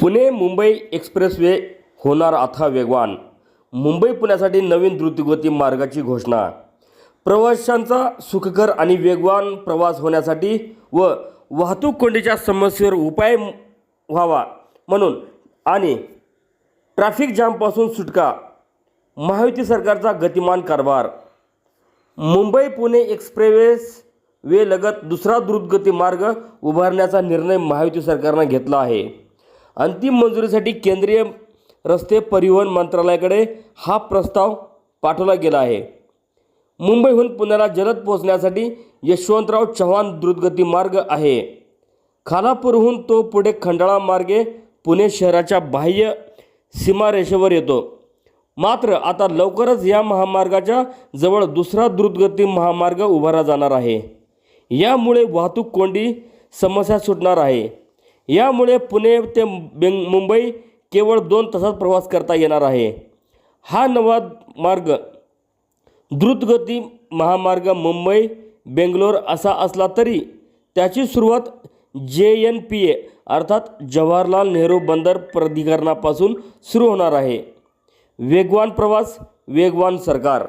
Pune Mumbai expressway होणार आता वेगवान. मुंबई पुण्यासाठी नवीन द्रुतगती मार्गाची घोषणा. प्रवाशांचा सुखकर आणि वेगवान प्रवास होण्यासाठी व वाहतूक कोंडीच्या समस्येवर उपाय व्हावा म्हणून आणि ट्रॅफिक जामपासून सुटका महायुती सरकारचा गतिमान कारभार. मुंबई पुणे एक्सप्रेस वेलगत दुसरा द्रुतगती मार्ग उभारण्याचा निर्णय महायुती सरकारनं घेतला आहे. अंतिम मंजुरीसाठी केंद्रीय रस्ते परिवहन मंत्रालयाकडे हा प्रस्ताव पाठवला गेला आहे. मुंबईहून पुण्याला जलद पोहोचण्यासाठी यशवंतराव चव्हाण द्रुतगती मार्ग आहे. खालापूरहून तो पुढे खंडाळा मार्गे पुणे शहराच्या बाह्य सीमारेषेवर येतो. मात्र आता लवकरच या महामार्गाच्या जवळ दुसरा द्रुतगती महामार्ग उभारला जाणार आहे. यामुळे वाहतूक कोंडी समस्या सुटणार आहे. यामुळे पुणे ते बेंग मुंबई केवळ दोन तासात प्रवास करता येणार आहे. हा नवा मार्ग द्रुतगती महामार्ग मुंबई बेंगलोर असा असला तरी त्याची सुरुवात जे एन पी ए अर्थात जवाहरलाल नेहरू बंदर प्राधिकरणापासून सुरू होणार आहे. वेगवान प्रवास वेगवान सरकार.